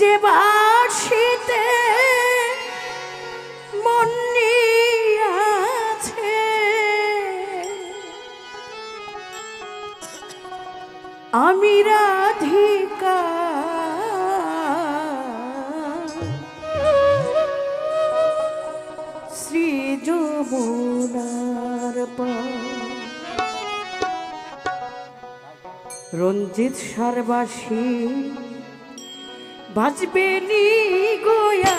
যে বাসিতে মন্নি আছে আমি রাধিকা। রঞ্জিত সারবাসী বাজবে নি গোয়া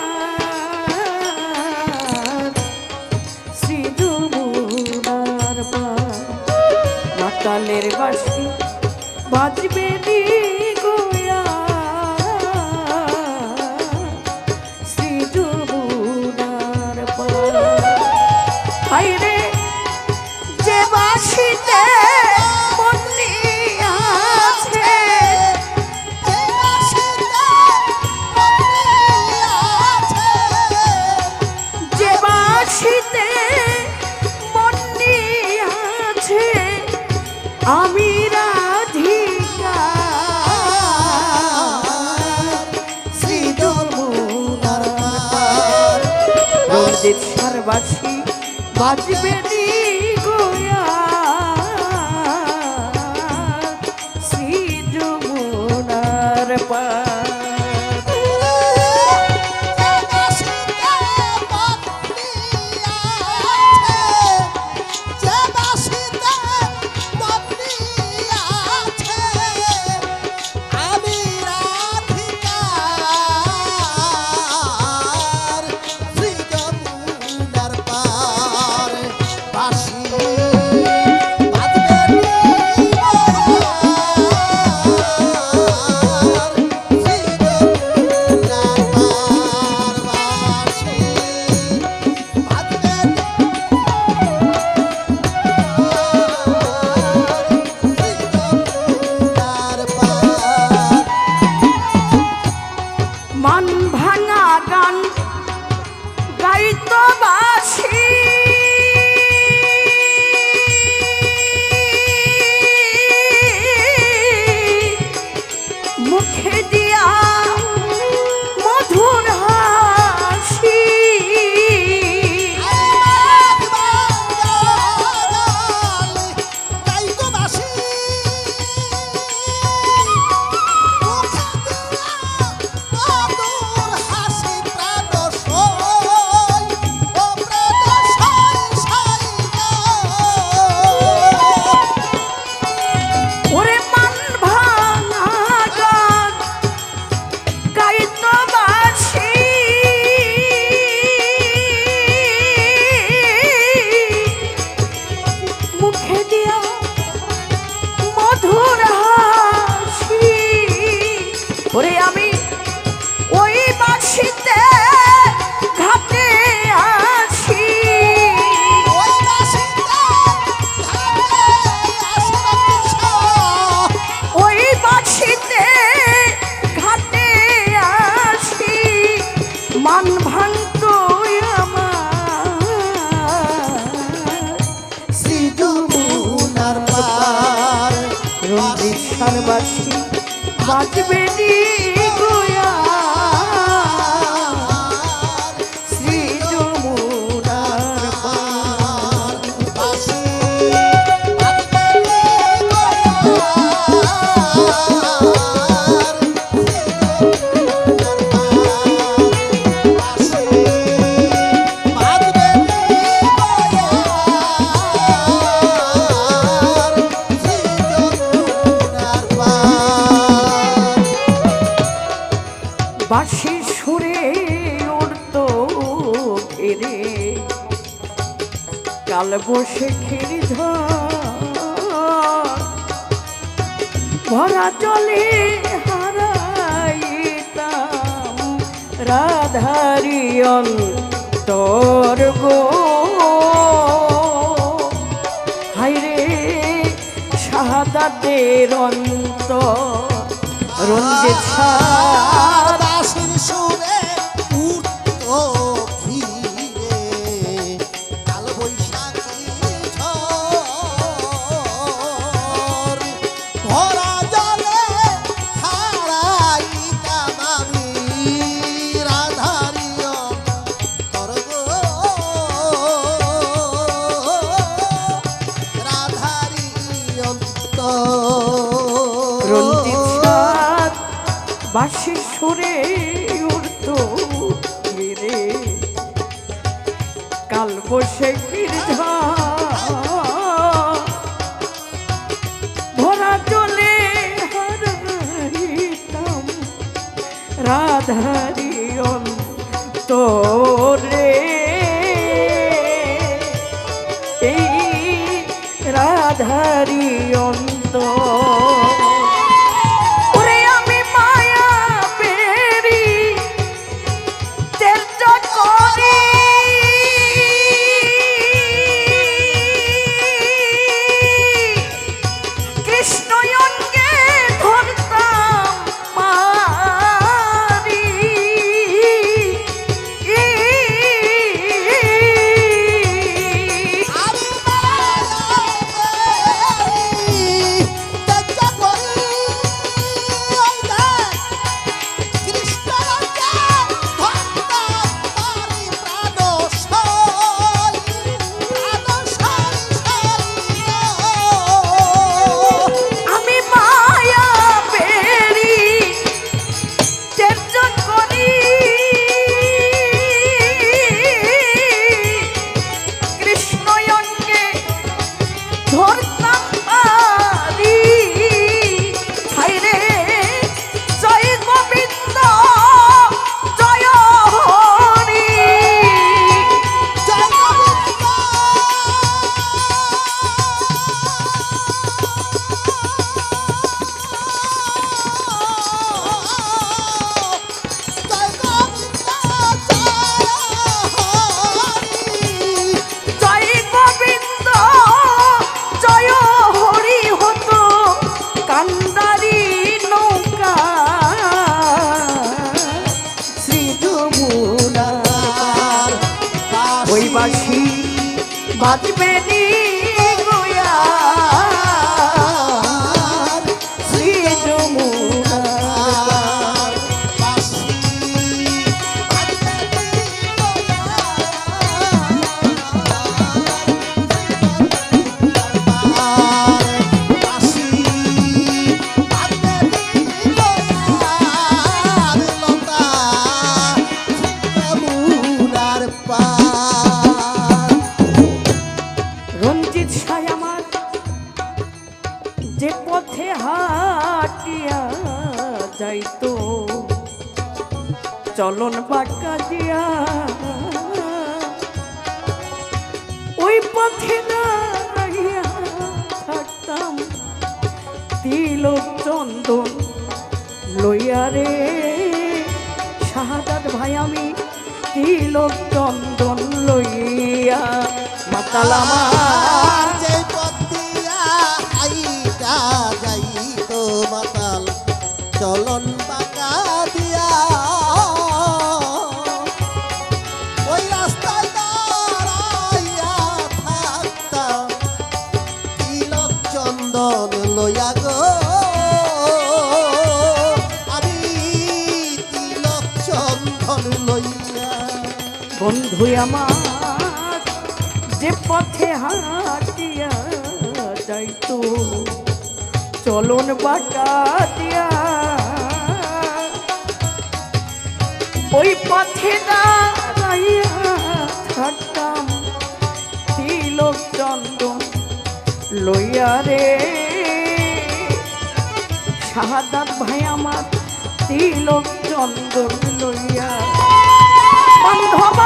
শ্রীদুমার মাতালের বাসি বাজবে নি बाजी बाजी बेटी। তরুণ বৃক্ষানবাসী বাঁচবে নি গো কাল বসে ক্ষীর ভরা চলে হারাইতাম রাধারি অন্তর গো। হাইরে শাহাদাতের অন্ত রঞ্জিত বাসি সুরে উঠত রে কাল বসে গির্ধা ভরা চলে হারাইতাম রাধারি অন্তরে। এই রাধারি অন্তর বাজবে নি গোয়া চলন বাঁকা দিয়া। ওই পথে দাঁড়াইয়া থাকতাম। তিলক চন্দন লইয়া রে। শাহাদাত ভাই, আমি তিলক চন্দন লইয়া মাতালামা চলন বাঁকা বন্ধু আমার যে পথে হাটিয়া যাইতো চলন বাটা দিয়া। ওই পথে দাঁড়াইয়া থাকতাম, তিলক চন্দন লইয়া রে। শাহাদাত ভাই আমার তিলক চন্দন লইয়া। বান্ধব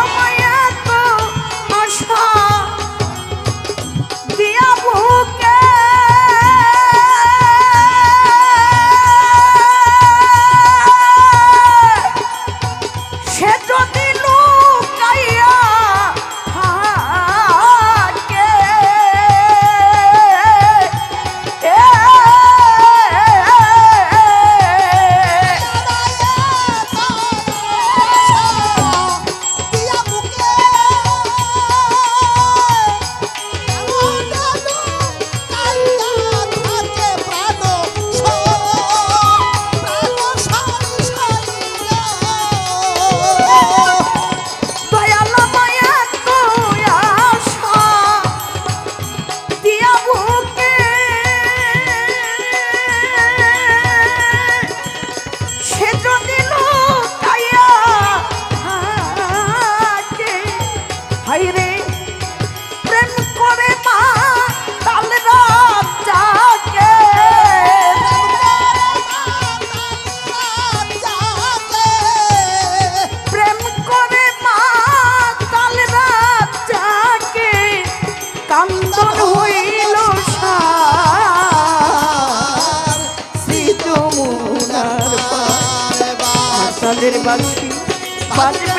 তাদের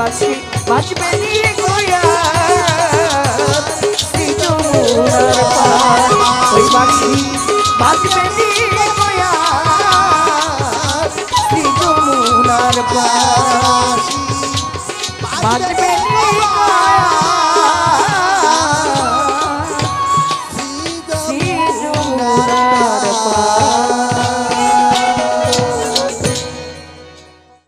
রঞ্জিত বাসবে নিয়ে গোয়া। শ্রী যমুনার পার ওই নি গয়া।